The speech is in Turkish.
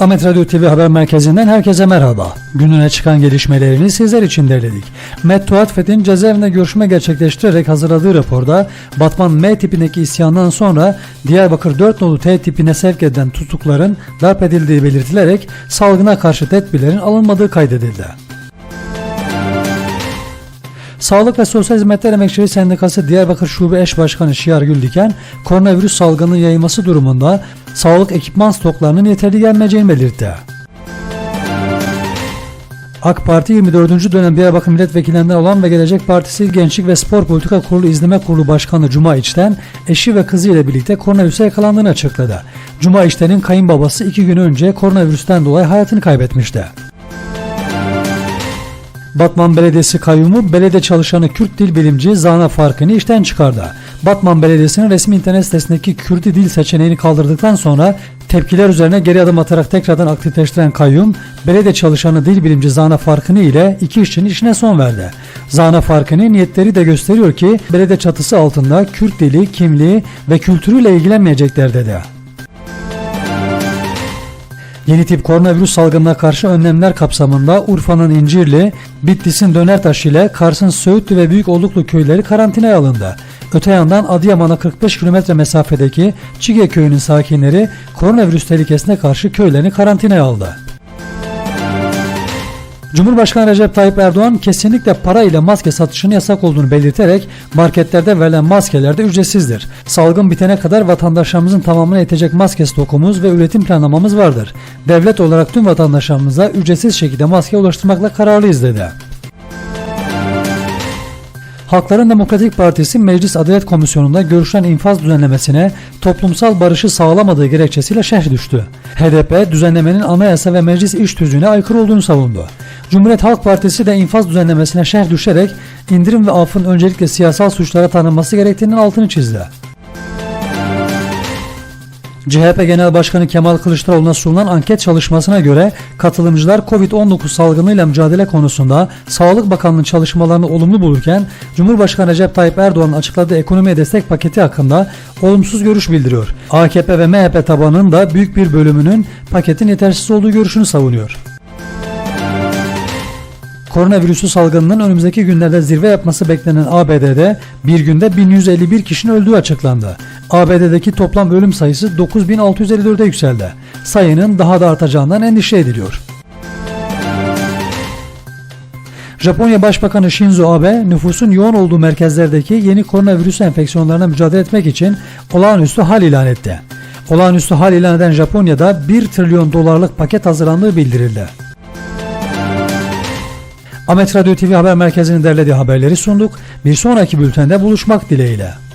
Ahmet Radyo TV Haber Merkezi'nden herkese merhaba. Gününe çıkan gelişmelerini sizler için derledik. Met Fethin cezaevinde görüşme gerçekleştirerek hazırladığı raporda Batman M tipindeki isyandan sonra Diyarbakır 4 nolu T tipine sevk eden tutukların darp edildiği belirtilerek salgına karşı tedbirlerin alınmadığı kaydedildi. Sağlık ve Sosyal Hizmetler Emekçileri Sendikası Diyarbakır Şube Eş Başkanı Şiar Güldiken, koronavirüs salgının yayılması durumunda sağlık ekipman stoklarının yeterli gelmeyeceğini belirtti. AK Parti 24. dönem Diyarbakır Milletvekillerinden olan ve Gelecek Partisi Gençlik ve Spor Politika Kurulu İzleme Kurulu Başkanı Cuma İçten, eşi ve kızı ile birlikte koronavirüse yakalandığını açıkladı. Cuma İçten'in kayınbabası iki gün önce koronavirüsten dolayı hayatını kaybetmişti. Batman Belediyesi kayyumu belediye çalışanı Kürt dil bilimci Zana Farkı'nı işten çıkardı. Batman Belediyesi'nin resmi internet sitesindeki Kürdi dil seçeneğini kaldırdıktan sonra tepkiler üzerine geri adım atarak tekrardan aktifleştiren kayyum, belediye çalışanı dil bilimci Zana Farkı'nı ile iki işçinin işine son verdi. Zana Farkı'nın niyetleri de gösteriyor ki belediye çatısı altında Kürt dili, kimliği ve kültürüyle ilgilenmeyecekler dedi. Yeni tip koronavirüs salgınına karşı önlemler kapsamında Urfa'nın İncirli, Bitlis'in Dönertaş ile Kars'ın Söğütlü ve Büyük Oluklu köyleri karantinaya alındı. Öte yandan Adıyaman'a 45 kilometre mesafedeki Çige köyünün sakinleri koronavirüs tehlikesine karşı köylerini karantinaya aldı. Cumhurbaşkanı Recep Tayyip Erdoğan kesinlikle para ile maske satışının yasak olduğunu belirterek marketlerde verilen maskeler de ücretsizdir. Salgın bitene kadar vatandaşlarımızın tamamına yetecek maske stokumuz ve üretim planlamamız vardır. Devlet olarak tüm vatandaşlarımıza ücretsiz şekilde maske ulaştırmakla kararlıyız dedi. Halkların Demokratik Partisi Meclis Adalet Komisyonu'nda görüşen infaz düzenlemesine toplumsal barışı sağlamadığı gerekçesiyle şerh düştü. HDP düzenlemenin anayasa ve meclis iş tüzüğüne aykırı olduğunu savundu. Cumhuriyet Halk Partisi de infaz düzenlemesine şerh düşerek indirim ve affın öncelikle siyasal suçlara tanınması gerektiğinin altını çizdi. CHP Genel Başkanı Kemal Kılıçdaroğlu'na sunulan anket çalışmasına göre katılımcılar Covid-19 salgınıyla mücadele konusunda Sağlık Bakanlığı'nın çalışmalarını olumlu bulurken Cumhurbaşkanı Recep Tayyip Erdoğan'ın açıkladığı ekonomiye destek paketi hakkında olumsuz görüş bildiriyor. AKP ve MHP tabanının da büyük bir bölümünün paketin yetersiz olduğu görüşünü savunuyor. Koronavirüsü salgınının önümüzdeki günlerde zirve yapması beklenen ABD'de bir günde 1151 kişinin öldüğü açıklandı. ABD'deki toplam ölüm sayısı 9654'e yükseldi. Sayının daha da artacağından endişe ediliyor. Japonya Başbakanı Shinzo Abe nüfusun yoğun olduğu merkezlerdeki yeni koronavirüs enfeksiyonlarına mücadele etmek için olağanüstü hal ilan etti. Olağanüstü hal ilan eden Japonya'da 1 trilyon dolarlık paket hazırlandığı bildirildi. Ahmet Radyo TV Haber Merkezi'nin derlediği haberleri sunduk. Bir sonraki bültende buluşmak dileğiyle.